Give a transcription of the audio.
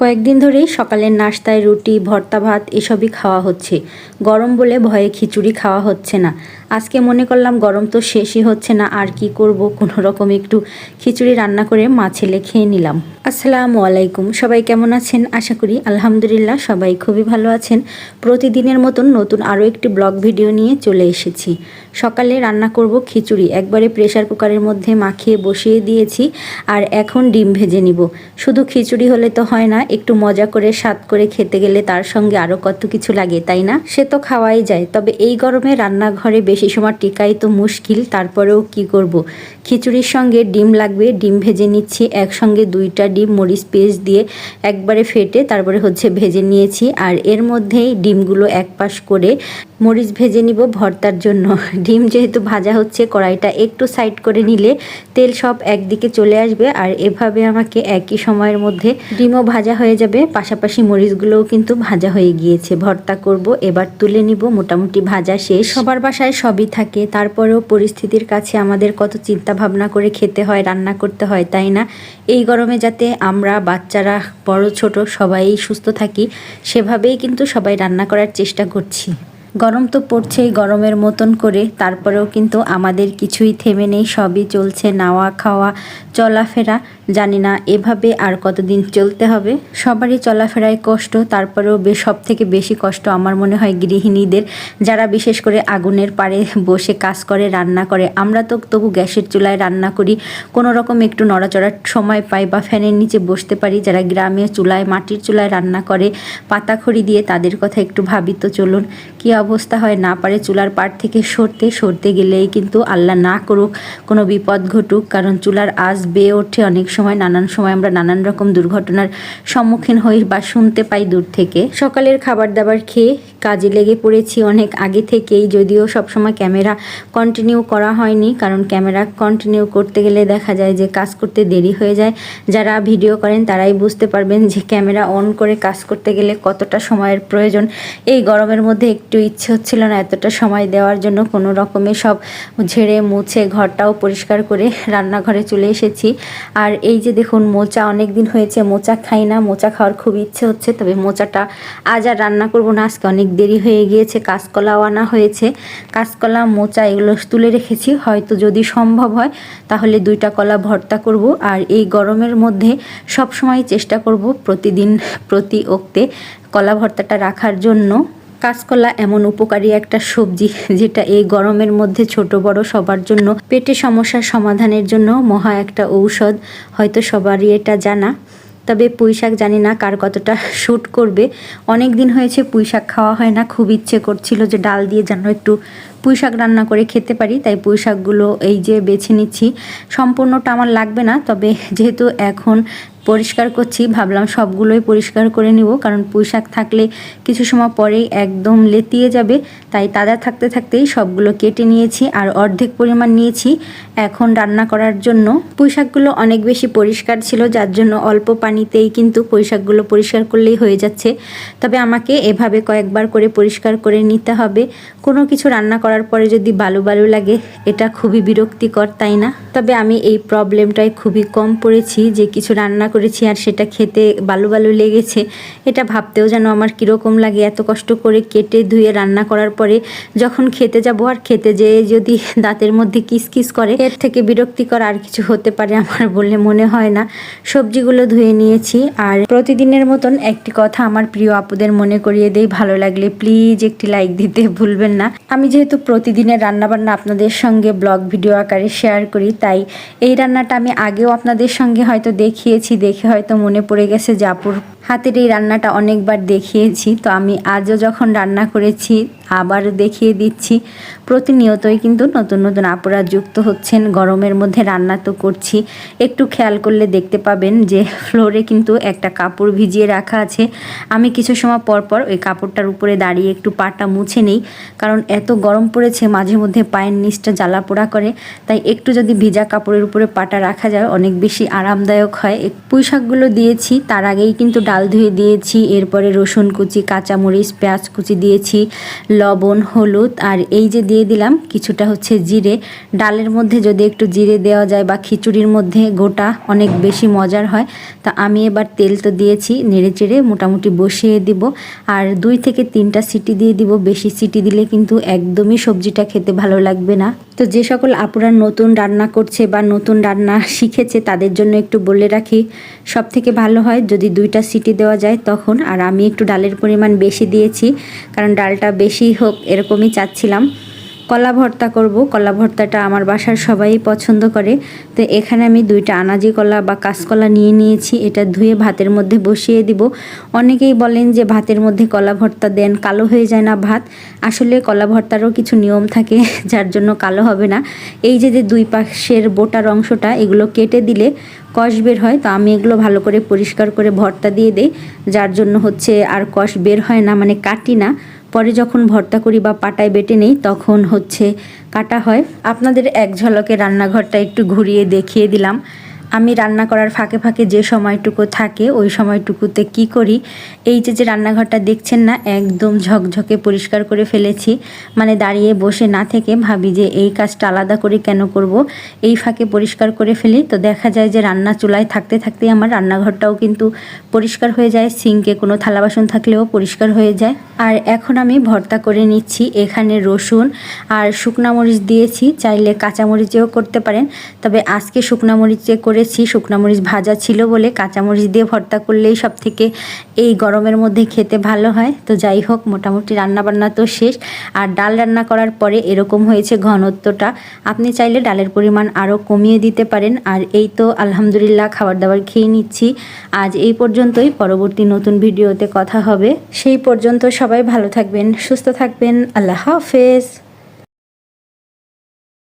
কয়েকদিন ধরেই সকালের নাস্তায় রুটি, ভর্তা ভাত এসবই খাওয়া হচ্ছে। গরম বলে ভয়ে খিচুড়ি খাওয়া হচ্ছে না। আজকে মনে করলাম গরম তো শেষই হচ্ছে না, আর কি করব? কোনো রকম একটু খিচুড়ি রান্না করে মা ছেলে খেয়ে নিলাম। আসসালামু আলাইকুম, সবাই কেমন আছেন? আশা করি আলহামদুলিল্লাহ সবাই খুবই ভালো আছেন। প্রতিদিনের মতন নতুন আরও একটি ব্লগ ভিডিও নিয়ে চলে এসেছি। সকালে রান্না করব খিচুড়ি। একবারে প্রেসার কুকারের মধ্যে মাখিয়ে বসিয়ে দিয়েছি আর এখন ডিম ভেজে নিব। শুধু খিচুড়ি হলে তো হয় না, একটু মজা করে স্বাদ করে খেতে গেলে তার সঙ্গে আরও কত কিছু লাগে, তাই না? সে তো খাওয়াই যায়, তবে এই গরমে রান্নাঘরে বেশি সময় টিকাই তো মুশকিল, তারপরেও কি করব। খিচুড়ির সঙ্গে ডিম লাগবে, ডিম ভেজে নিচ্ছি, একসঙ্গে দুইটা ডিম, মরিচ পেস্ট দিয়ে একবারে ফেটে তারপরে হচ্ছে ভেজে নিয়েছি, আর এর মধ্যেই ডিমগুলো এক পাশ করে মরিচ ভেজে নিব ভর্তার জন্য। ডিম যেহেতু ভাজা হচ্ছে, কড়াইটা একটু সাইড করে নিলে তেল সব একদিকে চলে আসবে আর এভাবে আমাকে একই সময়ের মধ্যে ডিমও ভাজা হয়ে যাবে। পাশাপাশি মরিচগুলোও কিন্তু ভাজা হয়ে গিয়েছে। ভর্তা করব, এবার তুলে নিব মোটামুটি ভাজা শেষ। সবার বাসায় সবই থাকে, তারপরেও পরিস্থিতির কাছে আমাদের কত চিন্তা ভাবনা করে খেতে হয়, রান্না করতে হয়, তাই না? এই গরমে যাতে আমরা বাচ্চারা, বড়, ছোট সবাই সুস্থ থাকি, সেভাবেই কিন্তু সবাই রান্না করার চেষ্টা করছি। গরম তো পড়ছেই গরমের মতন করে, তারপরেও কিন্তু আমাদের কিছুই থেমে নেই, সবই চলছে নাওয়া খাওয়া চলাফেরা। জানি না, এভাবে আর কতদিন চলতে হবে। সবারই চলাফেরায় কষ্ট, তারপরেও সব থেকে বেশি কষ্ট আমার মনে হয় গৃহিণীদের। যারা বিশেষ করে আগুনের পাড়ে বসে কাজ করে, রান্না করে, আমরা তো তবু গ্যাসের চুলায় রান্না করি। কোনো রকম একটু নড়াচড়ার সময় পাই বা ফ্যানের নিচে বসতে পারি। যারা গ্রামে চুলায়, মাটির চুলায় রান্না করে, পাতাখড়ি দিয়ে তাদের কথা একটু ভাবি তো চলুন। কী অবস্থা হয় না পারে চুলার পাড় থেকে সরতে সরতে গেলেই কিন্তু আল্লাহ না করুক, কোনো বিপদ ঘটুক। কারণ চুলার আজ বেয়ে ওঠে অনেক সময়, নানান সময় আমরা নানান রকম দুর্ঘটনার সম্মুখীন হই বা শুনতে পাই দূর থেকে। সকালের খাবার দাবার খেয়ে কাজে লেগে পড়েছি অনেক আগে থেকেই, যদিও সবসময় ক্যামেরা কন্টিনিউ করা হয়নি, কারণ ক্যামেরা কন্টিনিউ করতে গেলে দেখা যায় যে কাজ করতে দেরি হয়ে যায়। যারা ভিডিও করেন তারাই বুঝতে পারবেন যে ক্যামেরা অন করে কাজ করতে গেলে কতটা সময়ের প্রয়োজন। এই গরমের মধ্যে একটু ইচ্ছে হচ্ছিল না এতটা সময় দেওয়ার জন্য, কোনো রকমে সব ঝেড়ে মুছে ঘরটাও পরিষ্কার করে রান্নাঘরে চলে এসেছি। আর এই যে দেখুন, মোচা অনেক দিন হয়েছে, মোচা খাই না, মোচা খাওয়ার খুব ইচ্ছে হচ্ছে, তবে মোচাটা আজ আর রান্না করব না, আজকে অনেক দেরি হয়ে গিয়েছে, কাঁচকলাও আনা হয়েছে। কাঁচকলা, মোচা এগুলো তুলে রেখেছি, হয়তো যদি সম্ভব হয়, তাহলে দুইটা কলা ভর্তা করব। আর এই গরমের মধ্যে সব সময় চেষ্টা করব প্রতিদিন, প্রতি ওক্তে কলা ভর্তাটা রাখার জন্য। কাঁচকলা এমন উপকারী একটা সবজি যেটা এই গরমের মধ্যে ছোট বড় সবার জন্য পেটে সমস্যার সমাধানের জন্য মহা একটা ঔষধ। হয়তো সবারই এটা জানা। তবে পুঁইশাক জানি না কার কতটা শ্যুট করবে। অনেক দিন হয়েছে পুঁই শাক খাওয়া হয় না। খুব ইচ্ছে করছিল যে ডাল দিয়ে যেন একটু পুঁই শাক রান্না করে খেতে পারি। তাই পুঁই শাকগুলো এই যে বেছে নিচ্ছি। সম্পূর্ণটা আমার লাগবে না। তবে যেহেতু এখন পরিষ্কার করছি, ভাবলাম সবগুলোই পরিষ্কার করে নিব, কারণ পুঁই শাক থাকলে কিছু সময় পরেই একদম লেতিয়ে যাবে। তাই তাজা থাকতে থাকতেই সবগুলো কেটে নিয়েছি আর অর্ধেক পরিমাণ নিয়েছি এখন রান্না করার জন্য। পুঁই শাকগুলো অনেক বেশি পরিষ্কার ছিল, যার জন্য অল্প পানিতেই কিন্তু পুঁই শাকগুলো পরিষ্কার করলেই হয়ে যাচ্ছে। তবে আমাকে এভাবে কয়েকবার করে পরিষ্কার করে নিতে হবে। কোনো কিছু রান্না করার পরে যদি বালু বালু লাগে, এটা খুবই বিরক্তিকর, তাই না? তবে আমি এই প্রবলেমটাই খুবই কম পড়েছি যে কিছু রান্না করেছি আর সেটা খেতে বালু বালু লেগেছে। এটা ভাবতেও যেন আমার কীরকম লাগে এত কষ্ট করে কেটে ধুয়ে রান্না করার পরে যখন খেতে যাব আর খেতে যেয়ে যদি দাঁতের মধ্যে কিসকিস করে, এর থেকে বিরক্তিকর আর কিছু হতে পারে আমার বলে মনে হয় না। সবজিগুলো ধুয়ে নিয়েছি আর প্রতিদিনের মতন একটি কথা আমার প্রিয় আপুদের মনে করিয়ে দেই, ভালো লাগলে প্লিজ একটি লাইক দিতে ভুলবেন না। আমি যেহেতু প্রতিদিনের রান্নাবান্না আপনাদের সঙ্গে ব্লগ ভিডিও আকারে শেয়ার করি তাই এই রান্নাটা আমি আগেও আপনাদের সঙ্গে হয়তো দেখিয়েছি, দেখে হয়তো মনে পড়ে গেছে যে আপুর হাতের এই রান্নাটা অনেকবার দেখিয়েছি, তো আমি আজও যখন রান্না করেছি আবার দেখিয়ে দিচ্ছি। প্রতিনিয়তই কিন্তু নতুন নতুন আপুরা যুক্ত হচ্ছেন, গরমের মধ্যে রান্না তো করছি। একটু খেয়াল করলে দেখতে পাবেন যে ফ্লোরে কিন্তু একটা কাপড় ভিজিয়ে রাখা আছে। আমি কিছু সময় পর পর ওই কাপড়টার উপরে দাঁড়িয়ে একটু পাটা মুছে নেই, কারণ এত গরম পড়েছে, মাঝে মধ্যে পায়ের নিচটা জ্বালা পোড়া করে। তাই একটু যদি ভিজা কাপড়ের উপরে পাটা রাখা যায়, অনেক বেশি আরামদায়ক হয়। পুঁই শাকগুলো দিয়েছি, তার আগেই কিন্তু ডাল ধুয়ে দিয়েছি, এরপরে রসুন কুচি, কাঁচামরিচ, পেঁয়াজ কুচি দিয়েছি, লবণ, হলুদ, আর এই যে দিয়ে দিলাম কিছুটা হচ্ছে জিরে। ডালের মধ্যে যদি একটু জিরে দেওয়া যায় বা খিচুড়ির মধ্যে গোটা অনেক বেশি মজার হয়, তা আমি এবার তেল তো দিয়েছি নেড়ে চেড়ে মোটামুটি বসিয়ে দিব। আর দুই থেকে তিনটা সিটি দিয়ে দিব, বেশি সিটি দিলে কিন্তু একদমই সবজিটা খেতে ভালো লাগবে না। তো যে সকল আপুরা নতুন রান্না করছে বা নতুন রান্না শিখেছে, তাদের জন্য একটু বলে রাখি সব থেকে ভালো হয় যদি দুইটা সিটি দেওয়া যায় তখন। আর আমি একটু ডালের পরিমাণ বেশি দিয়েছি, কারণ ডালটা বেশি হোক এরকমই চাচ্ছিলাম। কলা ভর্তা করব। কলা ভর্তাটা আমার বাসার সবাই পছন্দ করে। তো এখানে আমি দুইটা আনাজি কলা বা কাঁচকলা নিয়ে নিয়েছি। এটা ধুয়ে ভাতের মধ্যে বসিয়ে দিব। অনেকেই বলেন যে ভাতের মধ্যে কলা ভর্তা দেন, কালো হয়ে যায় না ভাত। আসলে কলা ভর্তারও কিছু নিয়ম থাকে, যার জন্য কালো হবে না। এই যে যে দুই পাশের বোটার অংশটা, এগুলো কেটে দিলে কষ বের হয়। তো আমি এগুলো ভালো করে পরিষ্কার করে ভর্তা দিয়ে দেই। যার জন্য হচ্ছে আর কষ বের হয় না মানে কাটি না। পরে যখন ভর্তা করি বা পাটায় বেটে নেই, তখন হচ্ছে কাটা হয়। আপনাদের এক ঝলকে রান্নাঘরটা একটু ঘুরিয়ে দেখিয়ে দিলাম। আমি রান্না করার ফাঁকে ফাঁকে যে সময়টুকু থাকে, ওই সময়টুকুতে কি করি? এই যে যে রান্নাঘরটা দেখছেন না, একদম ঝকঝকে পরিষ্কার করে ফেলেছি। মানে দাঁড়িয়ে বসে না থেকে ভাবি যে এই কাজটা আলাদা করে কেন করব? এই ফাঁকে পরিষ্কার করে ফেলি। তো দেখা যায় যে রান্না চুলায় থাকতে থাকতেই আমার রান্নাঘরটাও কিন্তু পরিষ্কার হয়ে যায়। সিঙ্কে কোনো থালা বাসন থাকলেও পরিষ্কার হয়ে যায়। আর এখন আমি ভর্তা করে নিচ্ছি, এখানে রসুন আর শুকনা মরিচ দিয়েছি। চাইলে কাঁচামরিচেও করতে পারেন। তবে আজকে শুকনা মরিচে করেছি, শুকনা মরিচ ভাজা ছিল বলে কাঁচামরিচ দিয়ে ভর্তা করলেই সব থেকে এই গরমের মধ্যে খেতে ভালো হয়। তো যাই হোক, মোটামুটি রান্নাবান্না তো শেষ। আর ডাল রান্না করার পরে এরকম হয়েছে ঘনত্বটা। আপনি চাইলে ডালের পরিমাণ আরও কমিয়ে দিতে পারেন। আর এই তো আলহামদুলিল্লাহ খাবার দাবার খেয়ে নিচ্ছি। আজ এই পর্যন্তই। পরবর্তী নতুন ভিডিওতে কথা হবে। সেই পর্যন্ত সবাই ভালো থাকবেন, সুস্থ থাকবেন। আল্লাহ হাফেজ।